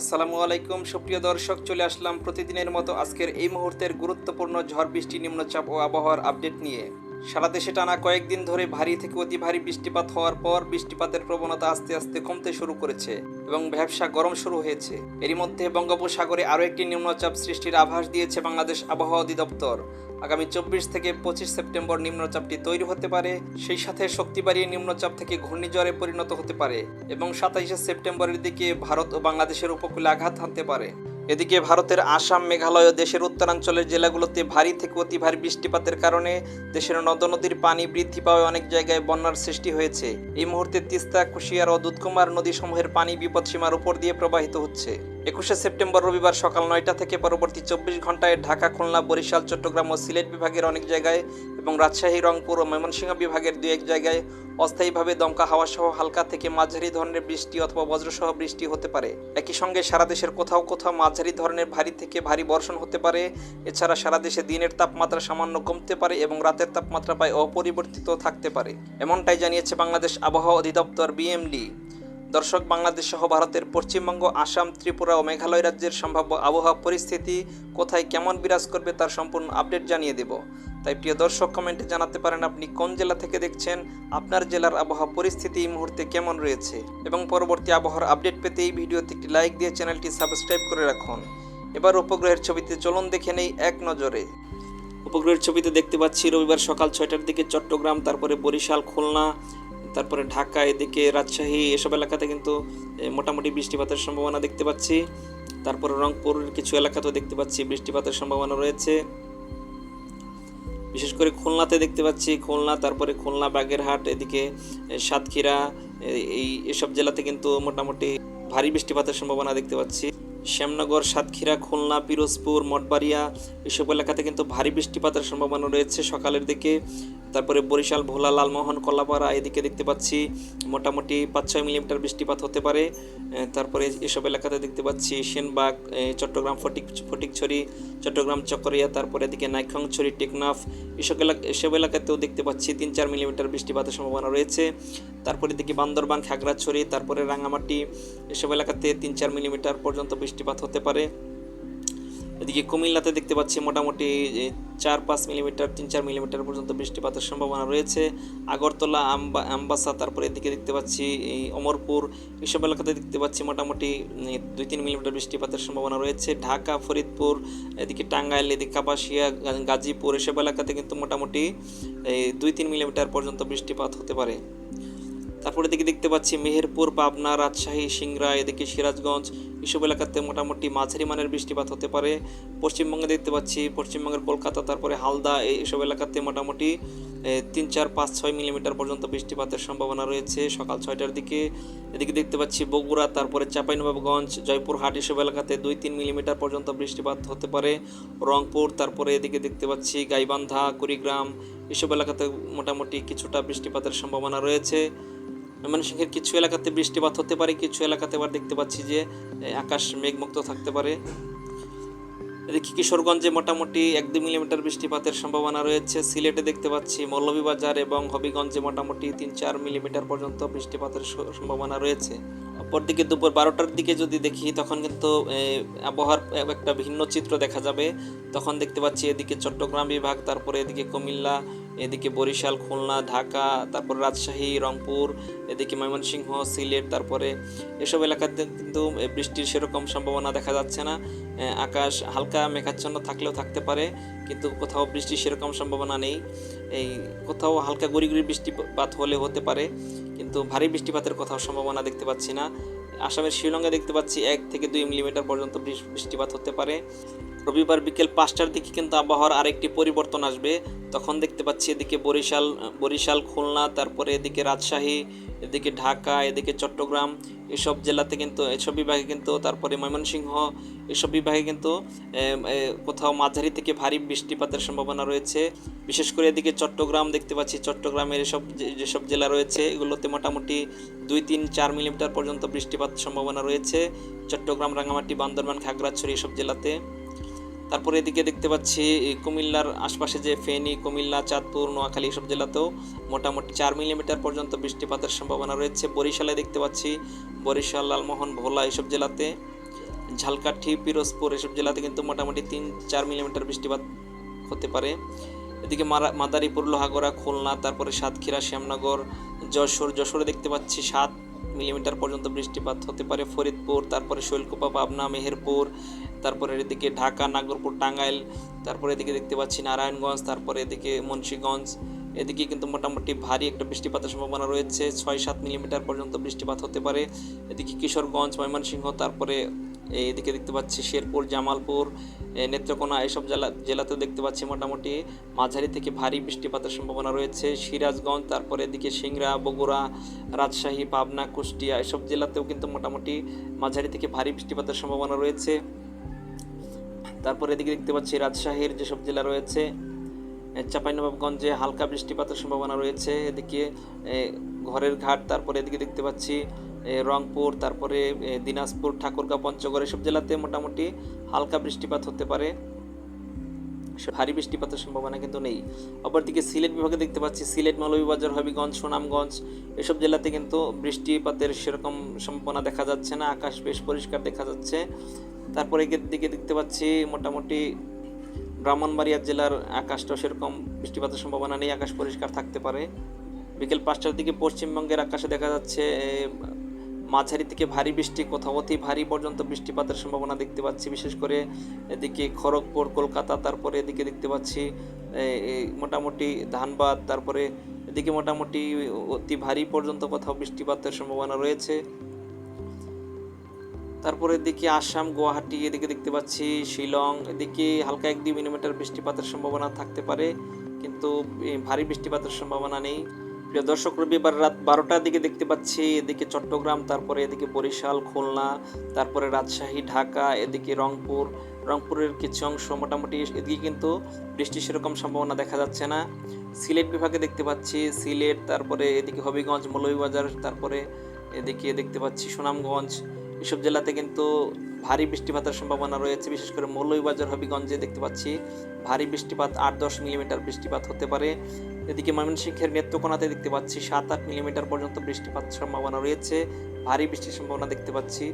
আসসালামু আলাইকুম, সুপ্রিয় দর্শক, চলে আসলাম প্রতিদিনের মতো আজকের এই মুহূর্তের গুরুত্বপূর্ণ ঝড় বৃষ্টি নিম্নচাপ ও আবহাওয়ার আপডেট নিয়ে। সারা দেশে টানা কয়েকদিন ধরে ভারী থেকে অতি ভারী বৃষ্টিপাত হওয়ার পর বৃষ্টিপাতের প্রবণতা আস্তে আস্তে কমতে শুরু করেছে এবং ব্যবসা গরম শুরু হয়েছে। এরই মধ্যে বঙ্গোপসাগরে আরও একটি নিম্নচাপ সৃষ্টির আভাস দিয়েছে বাংলাদেশ আবহাওয়া অধিদপ্তর। আগামী চব্বিশ থেকে পঁচিশ সেপ্টেম্বর নিম্নচাপটি তৈরি হতে পারে, সেই সাথে শক্তি বাড়িয়ে নিম্নচাপ থেকে ঘূর্ণিঝড়ে পরিণত হতে পারে এবং সাতাইশে সেপ্টেম্বরের দিকে ভারত ও বাংলাদেশের উপকূলে আঘাত হানতে পারে। এদিকে ভারতের আসাম, মেঘালয় ও দেশের উত্তরাঞ্চলের জেলাগুলোতে ভারী থেকে অতি ভারী বৃষ্টিপাতের কারণে দেশের নদ নদীর পানি বৃদ্ধি পাওয়ায় অনেক জায়গায় বন্যার সৃষ্টি হয়েছে। এই মুহূর্তে তিস্তা, কুশিয়ার ও দুধকুমার নদী সমূহের পানি বিপদসীমার উপর দিয়ে প্রবাহিত হচ্ছে। একুশে সেপ্টেম্বর রবিবার সকাল নয়টা থেকে পরবর্তী চব্বিশ ঘন্টায় ঢাকা, খুলনা, বরিশাল, চট্টগ্রাম ও সিলেট বিভাগের অনেক জায়গায় এবং রাজশাহী, রংপুর ও ময়মনসিংহ বিভাগের দু এক জায়গায় অস্থায়ীভাবে দমকা হাওয়া সহ হালকা থেকে মাঝারি ধরনের বৃষ্টি অথবা বজ্রসহ বৃষ্টি হতে পারে। একই সঙ্গে সারা দেশের কোথাও কোথাও মাঝারি ধরনের ভারী থেকে ভারী বর্ষণ হতে পারে। এছাড়া সারা দেশে দিনের তাপমাত্রা সামান্য কমতে পারে এবং রাতের তাপমাত্রা প্রায় অপরিবর্তিত থাকতে পারে। এমনটাই জানিয়েছে বাংলাদেশ আবহাওয়া অধিদপ্তর বিএমডি। দর্শক, বাংলাদেশ সহ ভারতের পশ্চিমবঙ্গ, আসাম, ত্রিপুরা ও মেঘালয় রাজ্যের সম্ভাব্য আবহাওয়া পরিস্থিতি কোথায় কেমন বিরাজ করবে তার সম্পূর্ণ আপডেট জানিয়ে দেব। তাই প্রিয় দর্শক, কমেন্টে জানাতে পারেন আপনি কোন জেলা থেকে দেখছেন, আপনার জেলার আবহাওয়া পরিস্থিতি এই মুহূর্তে কেমন রয়েছে এবং পরবর্তী আবহাওয়ার আপডেট পেতে এই ভিডিওতে একটি লাইক দিয়ে চ্যানেলটি সাবস্ক্রাইব করে রাখুন। এবার উপগ্রহের ছবিতে চলুন দেখে নেই এক নজরে। উপগ্রহের ছবিতে দেখতে পাচ্ছি, রবিবার সকাল ছয়টার দিকে চট্টগ্রাম, তারপরে বরিশাল, খুলনা তারপরে ঢাকা, এদিকে রাজশাহী, এসব এলাকাতে কিন্তু মোটামুটি বৃষ্টিপাতের সম্ভাবনা দেখতে পাচ্ছি। তারপরে রংপুর, কিছু এলাকাতেও দেখতে পাচ্ছি বৃষ্টিপাতের সম্ভাবনা রয়েছে। বিশেষ করে খুলনাতে দেখতে পাচ্ছি, খুলনা, তারপরে খুলনা, বাগেরহাট, এদিকে সাতক্ষীরা এই, এসব জেলাতে কিন্তু মোটামুটি ভারী বৃষ্টিপাতের সম্ভাবনা দেখতে পাচ্ছি। শ্যামনগর, সাতক্ষীরা, খুলনা, পিরোজপুর, মঠবাড়িয়া এসব এলাকাতে কিন্তু ভারী বৃষ্টিপাতের সম্ভাবনা রয়েছে সকালের দিকে। তারপরে বরিশাল, ভোলা, লালমোহন, কলাপাড়া এদিকে দেখতে পাচ্ছি মোটামুটি পাঁচ ছয় মিলিমিটার বৃষ্টিপাত হতে পারে। তারপরে এসব এলাকাতে দেখতে পাচ্ছি সেনবাগ চট্টগ্রাম, ফটিক, ফটিকছড়ি, চট্টগ্রাম, চকরিয়া, তারপরে এদিকে নাইখংছড়ি, টেকনাফ এসব এলাকা, এসব এলাকাতেও দেখতে পাচ্ছি তিন চার মিলিমিটার বৃষ্টিপাতের সম্ভাবনা রয়েছে। তারপরে এদিকে বান্দরবান, খাগড়াছড়ি, তারপরে রাঙামাটি এসব এলাকাতে তিন চার মিলিমিটার পর্যন্ত বৃষ্টিপাত হতে পারে। এদিকে কুমিল্লাতে দেখতে পাচ্ছি মোটামুটি চার পাঁচ মিলিমিটার, তিন চার মিলিমিটার পর্যন্ত বৃষ্টিপাতের সম্ভাবনা রয়েছে। আগরতলা, আম্বা, আমবাসা, তারপরে এদিকে দেখতে পাচ্ছি অমরপুর, এসব এলাকাতে দেখতে পাচ্ছি মোটামুটি দুই তিন মিলিমিটার বৃষ্টিপাতের সম্ভাবনা রয়েছে। ঢাকা, ফরিদপুর, এদিকে টাঙ্গাইল, এদিকে কাপাসিয়া গাজীপুর, এসব এলাকাতে কিন্তু মোটামুটি দুই তিন মিলিমিটার পর্যন্ত বৃষ্টিপাত হতে পারে। তারপরে এদিকে দেখতে পাচ্ছি মেহেরপুর, পাবনা, রাজশাহী সিংরা এদিকে সিরাজগঞ্জ, এসব এলাকাতে মোটামুটি মাঝারি মানের বৃষ্টিপাত হতে পারে। পশ্চিমবঙ্গে দেখতে পাচ্ছি পশ্চিমবঙ্গের কলকাতা, তারপরে হালদা এইসব এলাকাতে মোটামুটি তিন, চার, পাঁচ, ছয় মিলিমিটার পর্যন্ত বৃষ্টিপাতের সম্ভাবনা রয়েছে সকাল ছয়টার দিকে। এদিকে দেখতে পাচ্ছি বগুড়া, তারপরে চাঁপাইনবাবগঞ্জ, জয়পুরহাট এসব এলাকাতে দুই, তিন মিলিমিটার পর্যন্ত বৃষ্টিপাত হতে পারে। রংপুর, তারপরে এদিকে দেখতে পাচ্ছি গাইবান্ধা, কুড়িগ্রাম, এসব এলাকাতে মোটামুটি কিছুটা বৃষ্টিপাতের সম্ভাবনা রয়েছে। ময়মনসিংহের কিছু এলাকাতে বৃষ্টিপাত হতে পারে, কিছু এলাকাতে আবার দেখতে পাচ্ছি যে আকাশ মেঘমুক্ত থাকতে পারে। এদিকে কিশোরগঞ্জে মোটামুটি এক দুই মিলিমিটার বৃষ্টিপাতের সম্ভাবনা রয়েছে। সিলেটে দেখতে পাচ্ছি মৌলভীবাজার এবং হবিগঞ্জে মোটামুটি তিন চার মিলিমিটার পর্যন্ত বৃষ্টিপাতের সম্ভাবনা রয়েছে। অপরদিকে দুপুর বারোটার দিকে যদি দেখি, তখন কিন্তু আবহাওয়ার একটা ভিন্ন চিত্র দেখা যাবে। তখন দেখতে পাচ্ছি এদিকে চট্টগ্রাম বিভাগ, তারপরে এদিকে কুমিল্লা এদিকে বরিশাল, খুলনা, ঢাকা, তারপর রাজশাহী, রংপুর, এদিকে ময়মনসিংহ, সিলেট, তারপরে এসব এলাকাতে কিন্তু বৃষ্টির সেরকম সম্ভাবনা দেখা যাচ্ছে না। আকাশ হালকা মেঘাচ্ছন্ন থাকলেও থাকতে পারে, কিন্তু কোথাও বৃষ্টির সেরকম সম্ভাবনা নেই। এই কোথাও হালকা গুড়ি গুড়ি বৃষ্টিপাত হলে হতে পারে, কিন্তু ভারী বৃষ্টিপাতের কোথাও সম্ভাবনা দেখতে পাচ্ছি না। আসামের শিলংয়ে দেখতে পাচ্ছি এক থেকে দুই মিলিমিটার পর্যন্ত বৃষ্টিপাত হতে পারে। রবিবার বিকেল পাঁচটার দিকে কিন্তু আবহাওয়ার আরেকটি পরিবর্তন আসবে। তখন দেখতে পাচ্ছি এদিকে বরিশাল বরিশাল, খুলনা, তারপরে এদিকে রাজশাহী, এদিকে ঢাকা, এদিকে চট্টগ্রাম এসব জেলাতে কিন্তু, এসব বিভাগে কিন্তু, তারপরে ময়মনসিংহ এসব বিভাগে কিন্তু কোথাও মাঝারি থেকে ভারী বৃষ্টিপাতের সম্ভাবনা রয়েছে। বিশেষ করে এদিকে চট্টগ্রাম দেখতে পাচ্ছি, চট্টগ্রামের এসব যেসব জেলা রয়েছে, এগুলোতে মোটামুটি দুই তিন চার মিলিমিটার পর্যন্ত বৃষ্টিপাত সম্ভাবনা রয়েছে। চট্টগ্রাম রাঙামাটি বান্দরবান, খাগড়াছড়ি এসব জেলাতে। তারপরে এদিকে দেখতে পাচ্ছি কুমিল্লার আশপাশে যে ফেনী, কুমিল্লা, চাঁদপুর, নোয়াখালী এসব জেলাতেও মোটামুটি চার মিলিমিটার পর্যন্ত বৃষ্টিপাতের সম্ভাবনা রয়েছে। বরিশালে দেখতে পাচ্ছি, বরিশাল, লালমোহন, ভোলা এসব জেলাতে, ঝালকাঠি, পিরোজপুর এসব জেলাতে কিন্তু মোটামুটি তিন, চার মিলিমিটার বৃষ্টিপাত হতে পারে। এদিকে মারা- মাদারীপুর, লোহাগড়া, খুলনা, তারপরে সাতক্ষীরা, শ্যামনগর, যশোর, যশোরে দেখতে পাচ্ছি সাত মিলিমিটার পর্যন্ত বৃষ্টিপাত হতে পারে ফরিদপুর, তারপরে শৈলকুপা, পাবনা, মেহেরপুর, তারপরে এদিকে ঢাকা, নাগরপুর, টাঙ্গাইল, তারপরে এদিকে দেখতে পাচ্ছি নারায়ণগঞ্জ, তারপরে এদিকে মুন্সীগঞ্জ এদিকে কিন্তু মোটামুটি ভারী একটা বৃষ্টিপাতের সম্ভাবনা রয়েছে। ছয় সাত মিলিমিটার পর্যন্ত বৃষ্টিপাত হতে পারে। এদিকে কিশোরগঞ্জ, ময়মনসিংহ, তারপরে এদিকে দেখতে পাচ্ছি শেরপুর, জামালপুর নেত্রকোনা এসব জেলা, জেলাতেও দেখতে পাচ্ছি মোটামুটি মাঝারি থেকে ভারী বৃষ্টিপাতের সম্ভাবনা রয়েছে। সিরাজগঞ্জ, তারপরে এদিকে সিংড়া, বগুড়া, রাজশাহী, পাবনা, কুষ্টিয়া এসব জেলাতেও কিন্তু মোটামুটি মাঝারি থেকে ভারী বৃষ্টিপাতের সম্ভাবনা রয়েছে। তারপরে এদিকে দেখতে পাচ্ছি রাজশাহীর যেসব জেলা রয়েছে চাঁপাইনবাবগঞ্জে হালকা বৃষ্টিপাতের সম্ভাবনা রয়েছে। এদিকে ঘরের ঘাট, তারপরে এদিকে দেখতে পাচ্ছি রংপুর, তারপরে দিনাজপুর ঠাকুরগাঁও পঞ্চগড় এসব জেলাতে মোটামুটি হালকা বৃষ্টিপাত হতে পারে। ভারী বৃষ্টিপাতের সম্ভাবনা কিন্তু নেই। অপরদিকে সিলেট বিভাগে দেখতে পাচ্ছি, সিলেট মৌলভীবাজার, হবিগঞ্জ, সুনামগঞ্জ এসব জেলাতে কিন্তু বৃষ্টিপাতের সেরকম সম্ভাবনা দেখা যাচ্ছে না। আকাশ বেশ পরিষ্কার দেখা যাচ্ছে। তারপরে দিকে দেখতে পাচ্ছি, মোটামুটি ব্রাহ্মণবাড়িয়া জেলার আকাশটা সেরকম বৃষ্টিপাতের সম্ভাবনা নেই, আকাশ পরিষ্কার থাকতে পারে। বিকেল পাঁচটার দিকে পশ্চিমবঙ্গের আকাশে দেখা যাচ্ছে মাঝারি থেকে ভারী বৃষ্টি, কোথাও অতি ভারী পর্যন্ত বৃষ্টিপাতের সম্ভাবনা দেখতে পাচ্ছি। বিশেষ করে এদিকে খড়গপুর, কলকাতা, তারপরে এদিকে দেখতে পাচ্ছি মোটামুটি ধানবাদ, তারপরে এদিকে মোটামুটি অতি ভারী পর্যন্ত কোথাও বৃষ্টিপাতের সম্ভাবনা রয়েছে। তারপরে এদিকে আসাম, গুয়াহাটি, এদিকে দেখতে পাচ্ছি শিলং, এদিকে হালকা এক দুই মিলিমিটার বৃষ্টিপাতের সম্ভাবনা থাকতে পারে, কিন্তু ভারী বৃষ্টিপাতের সম্ভাবনা নেই। প্রিয় দর্শক, রবিবার রাত বারোটার দিকে দেখতে পাচ্ছি, এদিকে চট্টগ্রাম, তারপরে এদিকে বরিশাল, খুলনা, তারপরে রাজশাহী, ঢাকা, এদিকে রংপুর, রংপুরের কিছু অংশ মোটামুটি এদিকে কিন্তু বৃষ্টির সেরকম সম্ভাবনা দেখা যাচ্ছে না। সিলেট বিভাগে দেখতে পাচ্ছি, সিলেট, তারপরে এদিকে হবিগঞ্জ, মৌলভীবাজার, তারপরে এদিকে দেখতে পাচ্ছি সুনামগঞ্জ এসব জেলাতে কিন্তু ভারী বৃষ্টিপাতের সম্ভাবনা রয়েছে। বিশেষ করে মৌলভীবাজার, হবিগঞ্জে দেখতে পাচ্ছি ভারী বৃষ্টিপাত আট দশ মিলিমিটার বৃষ্টিপাত হতে পারে। এদিকে ময়মনসিংহের নেত্রকোনাতে দেখতে পাচ্ছি সাত আট মিলিমিটার পর্যন্ত বৃষ্টিপাত সম্ভাবনা রয়েছে। ভারী বৃষ্টির সম্ভাবনা দেখতে পাচ্ছি।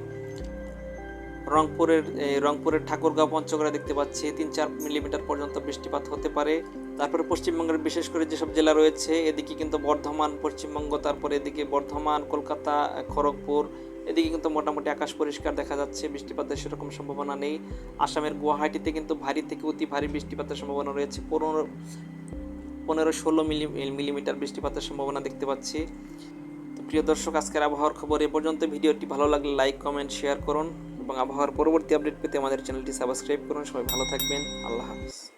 রংপুরের রংপুরের ঠাকুরগাঁও পঞ্চগড়ে দেখতে পাচ্ছি তিন চার মিলিমিটার পর্যন্ত বৃষ্টিপাত হতে পারে। তারপরে পশ্চিমবঙ্গের বিশেষ করে যেসব জেলা রয়েছে, এদিকে কিন্তু বর্ধমান, পশ্চিমবঙ্গ, তারপরে এদিকে বর্ধমান, কলকাতা, খড়গপুর এদিকে কিন্তু মোটামুটি আকাশ পরিষ্কার দেখা যাচ্ছে, বৃষ্টিপাতের সেরকম সম্ভাবনা নেই। আসামের গুয়াহাটিতে কিন্তু ভারী থেকে অতি ভারী বৃষ্টিপাতের সম্ভাবনা রয়েছে। পনেরো পনেরো ষোলো মিলি, মিলিমিটার বৃষ্টিপাতের সম্ভাবনা দেখতে পাচ্ছি। তো প্রিয় দর্শক, আজকের আবহাওয়ার খবর এ পর্যন্ত। ভিডিওটি ভালো লাগলে লাইক, কমেন্ট, শেয়ার করুন এবং আবহাওয়ার পরবর্তী আপডেট পেতে আমাদের চ্যানেলটি সাবস্ক্রাইব করুন। সবাই ভালো থাকবেন। আল্লাহ হাফিজ।